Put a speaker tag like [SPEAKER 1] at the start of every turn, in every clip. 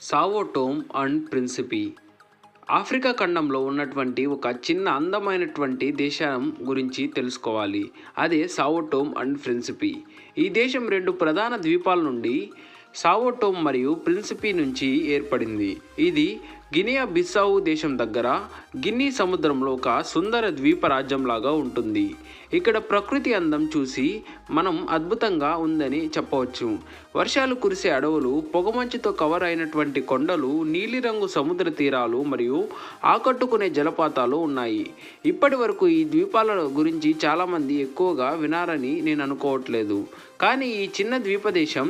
[SPEAKER 1] సావోటోమ్ and ప్రిన్సిపీ Africa ఖండంలో ఉన్నటువంటి ఒక చిన్న అందమైనటువంటి దేశం గురించి తెలుసుకోవాలి. అదే సావోటోమ్ అండ్ ప్రిన్సిపీ ఈ దేశం రెండు ప్రధాన ద్వీపాల నుండి సావోటోమ్ మరియు ప్రిన్సిపీ నుంచి ఏర్పడింది. ఇది గినియా బిస్సావు దేశం దగ్గర గిన్నీ సముద్రంలో ఒక సుందర ద్వీప రాజ్యంలాగా ఉంటుంది. ఇక్కడ ప్రకృతి అందం చూసి మనం అద్భుతంగా ఉందని చెప్పవచ్చు. వర్షాలు కురిసే అడవులు పొగమంచుతో కవర్ అయినటువంటి కొండలు నీలిరంగు సముద్ర తీరాలు మరియు ఆకట్టుకునే జలపాతాలు ఉన్నాయి. ఇప్పటి వరకు ఈ ద్వీపాల గురించి చాలామంది ఎక్కువగా వినారని నేను అనుకోవట్లేదు. కానీ ఈ చిన్న ద్వీపదేశం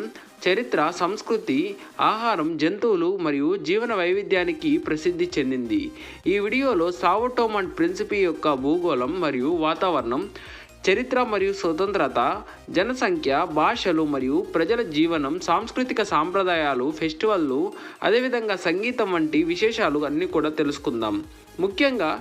[SPEAKER 1] చరిత్ర సంస్కృతి ఆహారం జంతువులు మరియు జీవన వైవిధ్యానికి ప్రసిద్ధి చెందింది. ఈ వీడియోలో సావటోమ్ అండ్ యొక్క భూగోళం మరియు వాతావరణం చరిత్ర మరియు స్వతంత్రత జనసంఖ్య భాషలు మరియు ప్రజల జీవనం సాంస్కృతిక సాంప్రదాయాలు ఫెస్టివల్లు అదేవిధంగా సంగీతం వంటి విశేషాలు అన్నీ కూడా తెలుసుకుందాం. ముఖ్యంగా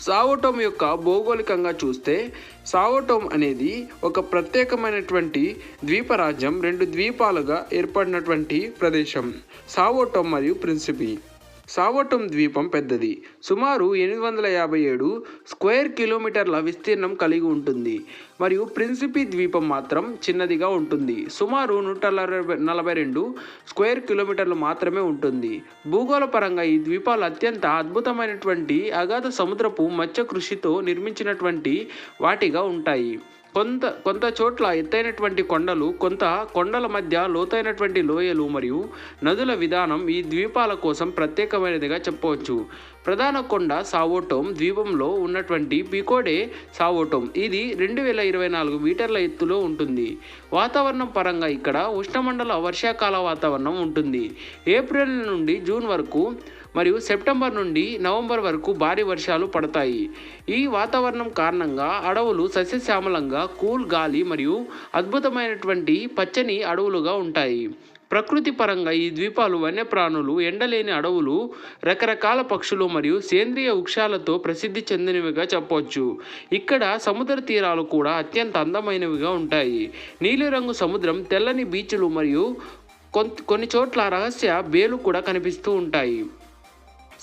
[SPEAKER 1] సావోటోమ్ యొక్క భౌగోళికంగా చూస్తే సావోటోమ్ అనేది ఒక ప్రత్యేకమైనటువంటి ద్వీపరాజ్యం రెండు ద్వీపాలుగా ఏర్పడినటువంటి ప్రదేశం. సావోటోమ్ మరియు ప్రిన్సిపీ సావోటోమ్ ద్వీపం పెద్దది. సుమారు ఎనిమిది వందల యాభై ఏడు స్క్వేర్ కిలోమీటర్ల విస్తీర్ణం కలిగి ఉంటుంది. మరియు ప్రిన్సిపి ద్వీపం మాత్రం చిన్నదిగా ఉంటుంది. సుమారు నూట నలభై నలభై రెండు స్క్వేర్ కిలోమీటర్లు మాత్రమే ఉంటుంది. భూగోళపరంగా ఈ ద్వీపాలు అత్యంత అద్భుతమైనటువంటి అగాధ సముద్రపు మత్స్య కృషితో నిర్మించినటువంటి వాటిగా ఉంటాయి. కొంత కొంత చోట్ల ఎత్తైనటువంటి కొండలు కొంత కొండల మధ్య లోతైనటువంటి లోయలు మరియు నదుల విధానం ఈ ద్వీపాల కోసం ప్రత్యేకమైనదిగా చెప్పవచ్చు. ప్రధాన కొండ సావోటోమ్ ద్వీపంలో ఉన్నటువంటి పికోడే సావోటోమ్. ఇది రెండు వేల ఇరవై నాలుగు మీటర్ల ఎత్తులో ఉంటుంది. వాతావరణం పరంగా ఇక్కడ ఉష్ణమండల వర్షాకాల వాతావరణం ఉంటుంది. ఏప్రిల్ నుండి జూన్ వరకు మరియు సెప్టెంబర్ నుండి నవంబర్ వరకు భారీ వర్షాలు పడతాయి. ఈ వాతావరణం కారణంగా అడవులు సస్యశ్యామలంగా కూల్ గాలి మరియు అద్భుతమైనటువంటి పచ్చని అడవులుగా ఉంటాయి. ప్రకృతి పరంగా ఈ ద్వీపాలు వన్యప్రాణులు ఎండలేని అడవులు రకరకాల పక్షులు మరియు సేంద్రియ వృక్షాలతో ప్రసిద్ధి చెందినవిగా చెప్పవచ్చు. ఇక్కడ సముద్ర తీరాలు కూడా అత్యంత అందమైనవిగా ఉంటాయి. నీలిరంగు సముద్రం తెల్లని బీచ్లు మరియు కొన్ని చోట్ల రహస్య బేలు కూడా కనిపిస్తూ ఉంటాయి.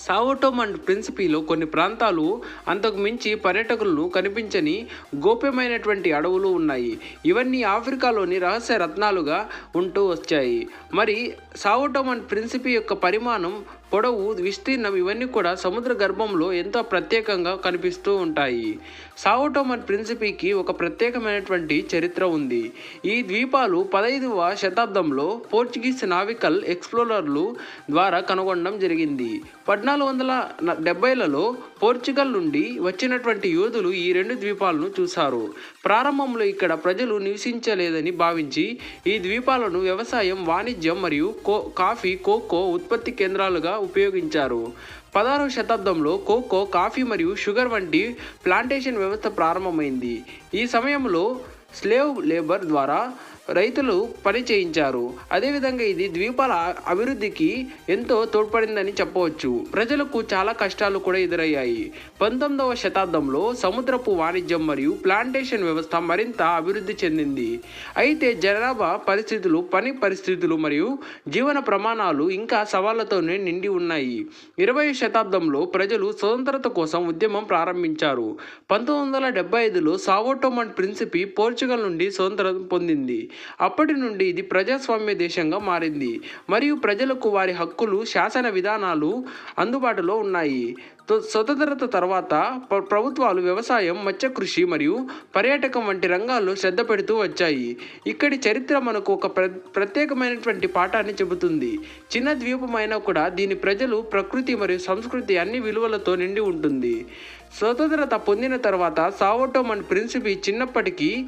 [SPEAKER 1] సావోటోమ్ అండ్ ప్రిన్సిపీలో కొన్ని ప్రాంతాలు అంతకు మించి పర్యాటకులను కనిపించని గోప్యమైనటువంటి అడవులు ఉన్నాయి. ఇవన్నీ ఆఫ్రికాలోని రహస్య రత్నాలుగా ఉంటూ వచ్చాయి. మరి సావోటోమ్ అండ్ ప్రిన్సిపీ యొక్క పరిమాణం పొడవు విస్తీర్ణం ఇవన్నీ కూడా సముద్ర గర్భంలో ఎంతో ప్రత్యేకంగా కనిపిస్తూ ఉంటాయి. సావోటోమ్ ప్రిన్సిపీకి ఒక ప్రత్యేకమైనటువంటి చరిత్ర ఉంది. ఈ ద్వీపాలు పదహైదవ శతాబ్దంలో పోర్చుగీస్ నావికల్ ఎక్స్ప్లోరర్లు ద్వారా కనుగొనడం జరిగింది. పద్నాలుగు వందల డెబ్బైలలో పోర్చుగల్ నుండి వచ్చినటువంటి యోధులు ఈ రెండు ద్వీపాలను చూశారు. ప్రారంభంలో ఇక్కడ ప్రజలు నివసించలేదని భావించి ఈ ద్వీపాలను వ్యవసాయం వాణిజ్యం మరియు కో కాఫీ కోకో ఉత్పత్తి కేంద్రాలుగా ఉపయోగించారు. పదహారవ శతాబ్దంలో కోకో కాఫీ మరియు షుగర్ వంటి ప్లాంటేషన్ వ్యవస్థ ప్రారంభమైంది. ఈ సమయంలో స్లేవ్ లేబర్ ద్వారా రైతులు పని చేయించారు. అదేవిధంగా ఇది ద్వీపాల అభివృద్ధికి ఎంతో తోడ్పడిందని చెప్పవచ్చు. ప్రజలకు చాలా కష్టాలు కూడా ఎదురయ్యాయి. పంతొమ్మిదవ శతాబ్దంలో సముద్రపు వాణిజ్యం మరియు ప్లాంటేషన్ వ్యవస్థ మరింత అభివృద్ధి చెందింది. అయితే జనాభా పరిస్థితులు పని పరిస్థితులు మరియు జీవన ప్రమాణాలు ఇంకా సవాళ్ళతోనే నిండి ఉన్నాయి. ఇరవై శతాబ్దంలో ప్రజలు స్వతంత్రత కోసం ఉద్యమం ప్రారంభించారు. పంతొమ్మిది వందల డెబ్బై ఐదులో సావోటోమన్ ప్రిన్సిపి పోర్చుగల్ నుండి స్వతంత్రం పొందింది. అప్పటి నుండి ఇది ప్రజాస్వామ్య దేశంగా మారింది. మరియు ప్రజలకు వారి హక్కులు శాసన విధానాలు అందుబాటులో ఉన్నాయి. స్వతంత్రత తర్వాత ప్రభుత్వాలు వ్యవసాయం మత్స్య కృషి మరియు పర్యాటకం వంటి రంగాల్లో శ్రద్ధ పెడుతూ వచ్చాయి. ఇక్కడి చరిత్ర మనకు ఒక ప్ర ప్రత్యేకమైనటువంటి పాఠాన్ని చెబుతుంది. చిన్న ద్వీపమైనా కూడా దీని ప్రజలు ప్రకృతి మరియు సంస్కృతి అన్ని విలువలతో నిండి ఉంటుంది. స్వతంత్రత పొందిన తర్వాత సావోటోమ్ అండ్ ప్రిన్సిపి చిన్నప్పటికీ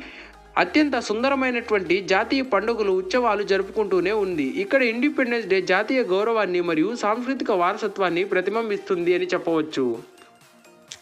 [SPEAKER 1] అత్యంత సుందరమైనటువంటి జాతీయ పండుగలు ఉత్సవాలు జరుపుకుంటూనే ఉంది. ఇక్కడ ఇండిపెండెన్స్ డే జాతీయ గౌరవాన్ని మరియు సాంస్కృతిక వారసత్వాన్ని ప్రతిబింబిస్తుంది అని చెప్పవచ్చు.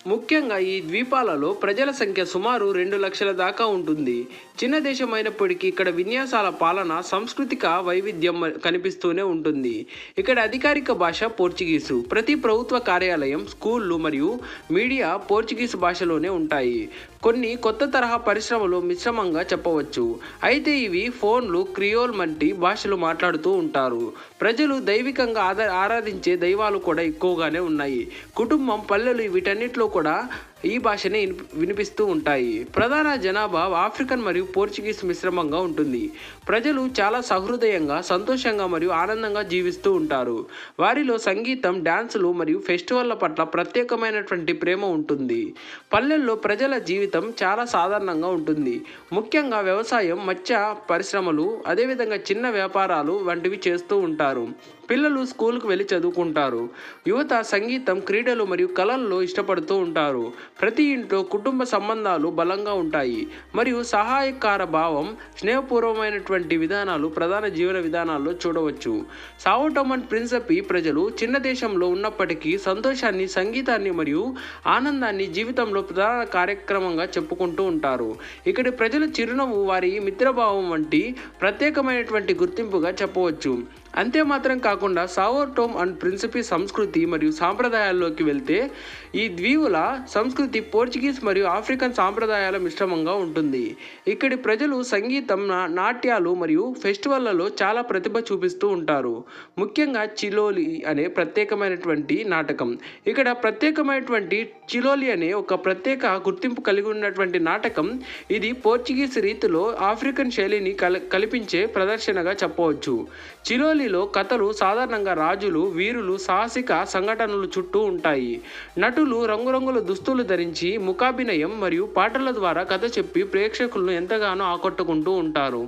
[SPEAKER 1] ముఖ్యంగా ఈ ద్వీపాలలో ప్రజల సంఖ్య సుమారు రెండు లక్షల దాకా ఉంటుంది. చిన్న దేశమైనప్పటికీ ఇక్కడ విన్యాసాల పాలన సాంస్కృతిక వైవిధ్యం కనిపిస్తూనే ఉంటుంది. ఇక్కడ అధికారిక భాష పోర్చుగీసు. ప్రతి ప్రభుత్వ కార్యాలయం స్కూళ్ళు మరియు మీడియా పోర్చుగీసు భాషలోనే ఉంటాయి. కొన్ని కొత్త తరహా పరిశ్రమలు మిశ్రమంగా చెప్పవచ్చు. అయితే ఇవి ఫోన్లు క్రియోల్ వంటి భాషలు మాట్లాడుతూ ఉంటారు. ప్రజలు దైవికంగా ఆరాధించే దైవాలు కూడా ఎక్కువగానే ఉన్నాయి. కుటుంబం పల్లెలు వీటన్నిటిలో కూడా ఈ భాషనే వినిపిస్తూ ఉంటాయి. ప్రధాన జనాభా ఆఫ్రికన్ మరియు పోర్చుగీస్ మిశ్రమంగా ఉంటుంది. ప్రజలు చాలా సహృదయంగా సంతోషంగా మరియు ఆనందంగా జీవిస్తూ ఉంటారు. వారిలో సంగీతం డ్యాన్సులు మరియు ఫెస్టివల్ల పట్ల ప్రత్యేకమైనటువంటి ప్రేమ ఉంటుంది. పల్లెల్లో ప్రజల జీవితం చాలా సాధారణంగా ఉంటుంది. ముఖ్యంగా వ్యవసాయం మత్స్య పరిశ్రమలు అదేవిధంగా చిన్న వ్యాపారాలు వంటివి చేస్తూ ఉంటారు. పిల్లలు స్కూల్కు వెళ్ళి చదువుకుంటారు. యువత సంగీతం క్రీడలు మరియు కళల్లో ఇష్టపడుతూ ఉంటారు. ప్రతి ఇంట్లో కుటుంబ సంబంధాలు బలంగా ఉంటాయి. మరియు సహాయకార భావం స్నేహపూర్వమైనటువంటి విధానాలు ప్రధాన జీవన విధానాల్లో చూడవచ్చు. సావోటోమన్ ప్రిన్సపి ప్రజలు చిన్న దేశంలో ఉన్నప్పటికీ సంతోషాన్ని సంగీతాన్ని మరియు ఆనందాన్ని జీవితంలో ప్రధాన కార్యక్రమంగా చెప్పుకుంటూ ఉంటారు. ఇక్కడి ప్రజల చిరునవ్వు వారి మిత్రభావం వంటి ప్రత్యేకమైనటువంటి గుర్తింపుగా చెప్పవచ్చు. అంతే మాత్రం కాకుండా సావోర్టోమ్ అండ్ ప్రిన్సిపి సంస్కృతి మరియు సాంప్రదాయాల్లోకి వెళ్తే ఈ ద్వీవుల సంస్కృతి పోర్చుగీస్ మరియు ఆఫ్రికన్ సాంప్రదాయాల మిశ్రమంగా ఉంటుంది. ఇక్కడి ప్రజలు సంగీతం నా- నాట్యాలు మరియు ఫెస్టివల్లలో చాలా ప్రతిభ చూపిస్తూ ఉంటారు. ముఖ్యంగా చిలోలి అనే ప్రత్యేకమైనటువంటి నాటకం. ఇక్కడ ప్రత్యేకమైనటువంటి చిలోలి అనే ఒక ప్రత్యేక గుర్తింపు కలిగి ఉన్నటువంటి నాటకం ఇది పోర్చుగీస్ రీతిలో ఆఫ్రికన్ శైలిని కల కల్పించే ప్రదర్శనగా చెప్పవచ్చు. చిలోలి చిలోలిలో కథలు సాధారణంగా రాజులు వీరులు సాహసిక సంఘటనలు చుట్టూ ఉంటాయి. నటులు రంగురంగుల దుస్తులు ధరించి ముఖాభినయం మరియు పాటల ద్వారా కథ చెప్పి ప్రేక్షకులను ఎంతగానో ఆకట్టుకుంటూ ఉంటారు.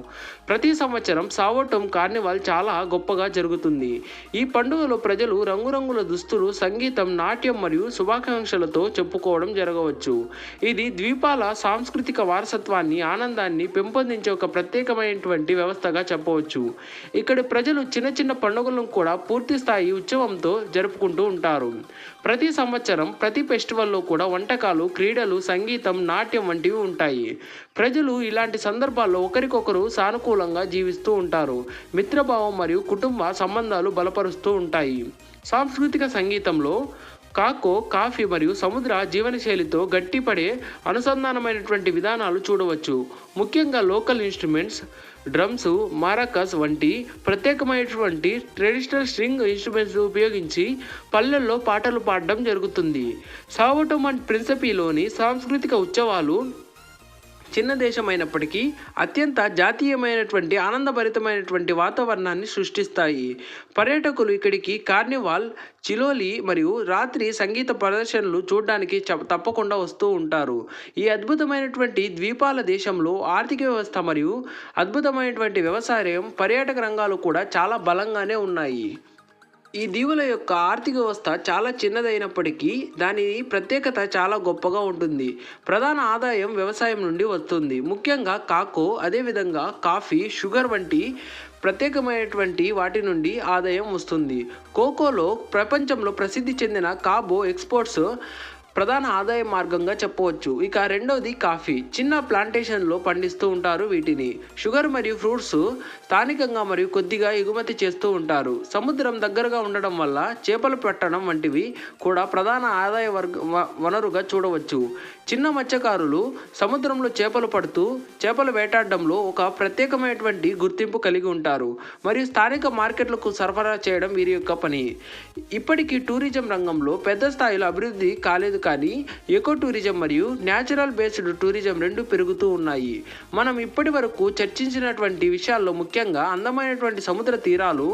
[SPEAKER 1] ప్రతి సంవత్సరం సావటం కార్నివాల్ చాలా గొప్పగా జరుగుతుంది. ఈ పండుగలో ప్రజలు రంగురంగుల దుస్తులు సంగీతం నాట్యం మరియు శుభాకాంక్షలతో చెప్పుకోవడం జరగవచ్చు. ఇది ద్వీపాల సాంస్కృతిక వారసత్వాన్ని ఆనందాన్ని పెంపొందించే ఒక ప్రత్యేకమైనటువంటి వ్యవస్థగా చెప్పవచ్చు. ఇక్కడ ప్రజలు చిన్న చిన్న చిన్న పండుగలను కూడా పూర్తి స్థాయి ఉత్సవంతో జరుపుకుంటూ ఉంటారు. ప్రతి సంవత్సరం ప్రతి ఫెస్టివల్లో కూడా వంటకాలు క్రీడలు సంగీతం నాట్యం వంటివి ఉంటాయి. ప్రజలు ఇలాంటి సందర్భాల్లో ఒకరికొకరు సానుకూలంగా జీవిస్తూ ఉంటారు. మిత్రభావం మరియు కుటుంబ సంబంధాలు బలపరుస్తూ ఉంటాయి. సాంస్కృతిక సంగీతంలో కాకో కాఫీ మరియు సముద్ర జీవనశైలితో గట్టిపడే అనుసంధానమైనటువంటి విధానాలు చూడవచ్చు. ముఖ్యంగా లోకల్ ఇన్స్ట్రుమెంట్స్ డ్రమ్స్ మారకస్ వంటి ప్రత్యేకమైనటువంటి ట్రెడిషనల్ స్ట్రింగ్ ఇన్స్ట్రుమెంట్స్ ఉపయోగించి పల్లెల్లో పాటలు పాడడం జరుగుతుంది. సావటోమన్ ప్రిన్సపీలోని సాంస్కృతిక ఉత్సవాలు చిన్న దేశం అయినప్పటికీ అత్యంత జాతీయమైనటువంటి ఆనందభరితమైనటువంటి వాతావరణాన్ని సృష్టిస్తాయి. పర్యాటకులు ఇక్కడికి కార్నివాల్ చిలోలి మరియు రాత్రి సంగీత ప్రదర్శనలు చూడడానికి చ- తప్పకుండా వస్తూ ఉంటారు. ఈ అద్భుతమైనటువంటి ద్వీపాల దేశంలో ఆర్థిక వ్యవస్థ మరియు అద్భుతమైనటువంటి వ్యవసాయం పర్యాటక రంగాలు కూడా చాలా బలంగానే ఉన్నాయి. ఈ దీవుల యొక్క ఆర్థిక వ్యవస్థ చాలా చిన్నదైనప్పటికీ దాని ప్రత్యేకత చాలా గొప్పగా ఉంటుంది. ప్రధాన ఆదాయం వ్యవసాయం నుండి వస్తుంది. ముఖ్యంగా కాకో అదేవిధంగా కాఫీ షుగర్ వంటి ప్రత్యేకమైనటువంటి వాటి నుండి ఆదాయం వస్తుంది. కోకోలో ప్రపంచంలో ప్రసిద్ధి చెందిన కాబో ఎక్స్పోర్ట్స్ ప్రధాన ఆదాయ మార్గంగా చెప్పవచ్చు. ఇక రెండవది కాఫీ. చిన్న ప్లాంటేషన్లో పండిస్తూ ఉంటారు వీటిని. షుగర్ మరియు ఫ్రూట్స్ స్థానికంగా మరియు కొద్దిగా ఎగుమతి చేస్తూ ఉంటారు. సముద్రం దగ్గరగా ఉండడం వల్ల చేపలు పెట్టడం వంటివి కూడా ప్రధాన ఆదాయ వర్గ వ- వనరుగా చూడవచ్చు. చిన్న మత్స్యకారులు సముద్రంలో చేపలు పడుతూ చేపలు వేటాడడంలో ఒక ప్రత్యేకమైనటువంటి గుర్తింపు కలిగి ఉంటారు. మరియు స్థానిక మార్కెట్లకు సరఫరా చేయడం వీరి యొక్క పని. ఇప్పటికీ టూరిజం రంగంలో పెద్ద స్థాయిలో అభివృద్ధి కాలేదు కానీ ఎకో టూరిజం మరియు న్యాచురల్ బేస్డ్ టూరిజం రెండు పెరుగుతూ ఉన్నాయి. మనం ఇప్పటి వరకు చర్చించినటువంటి విషయాల్లో ముఖ్యంగా అందమైనటువంటి సముద్ర తీరాలు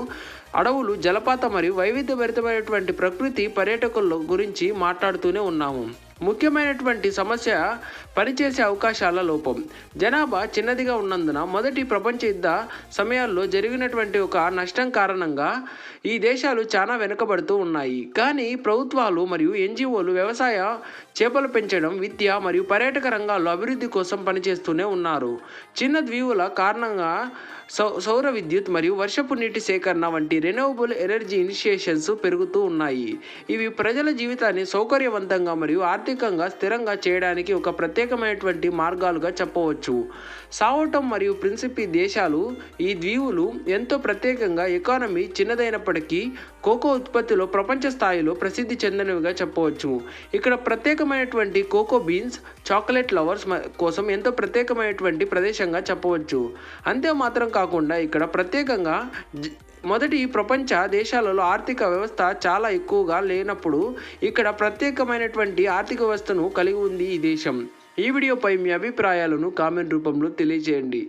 [SPEAKER 1] అడవులు జలపాత మరియు వైవిధ్యభరితమైనటువంటి ప్రకృతి పర్యాటకుల గురించి మాట్లాడుతూనే ఉన్నాము. ముఖ్యమైనటువంటి సమస్య పనిచేసే అవకాశాల లోపం. జనాభా చిన్నదిగా ఉన్నందున మొదటి ప్రపంచ యుద్ధ సమయాల్లో జరిగినటువంటి ఒక నష్టం కారణంగా ఈ దేశాలు చాలా వెనుకబడుతూ ఉన్నాయి. కానీ ప్రభుత్వాలు మరియు ఎన్జిఓలు వ్యవసాయ చేపలు పెంచడం విద్య మరియు పర్యాటక రంగాల్లో అభివృద్ధి కోసం పనిచేస్తూనే ఉన్నారు. చిన్న ద్వీవుల కారణంగా సౌ సౌర విద్యుత్ మరియు వర్షపు నీటి సేకరణ వంటి రెన్యూవబుల్ ఎనర్జీ ఇనిషియేషన్స్ పెరుగుతూ ఉన్నాయి. ఇవి ప్రజల జీవితాన్ని సౌకర్యవంతంగా మరియు ఆర్థికంగా స్థిరంగా చేయడానికి ఒక ప్రత్యేకమైనటువంటి మార్గాలుగా చెప్పవచ్చు. సావటం మరియు ప్రిన్సిపి దేశాలు ఈ దీవులు ఎంతో ప్రత్యేకంగా ఎకానమీ చిన్నదైనప్పటికీ కోకో ఉత్పత్తిలో ప్రపంచ స్థాయిలో ప్రసిద్ధి చెందినవిగా చెప్పవచ్చు. ఇక్కడ ప్రత్యేకమైనటువంటి కోకో బీన్స్ చాక్లెట్ లవర్స్ కోసం ఎంతో ప్రత్యేకమైనటువంటి ప్రదేశంగా చెప్పవచ్చు. అంతే మాత్రం కాకుండా ఇక్కడ ప్రత్యేకంగా జ- మొదటి ప్రపంచ దేశాలలో ఆర్థిక వ్యవస్థ చాలా ఎక్కువగా లేనప్పుడు ఇక్కడ ప్రత్యేకమైనటువంటి ఆర్థిక వ్యవస్థను కలిగి ఉంది ఈ దేశం. ఈ వీడియోపై మీ అభిప్రాయాలను కామెంట్ రూపంలో తెలియజేయండి.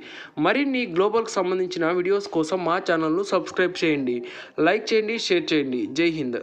[SPEAKER 1] మరిన్ని గ్లోబల్కి సంబంధించిన వీడియోస్ కోసం మా ఛానల్ను సబ్స్క్రైబ్ చేయండి. లైక్ చేయండి షేర్ చేయండి. జై హింద్.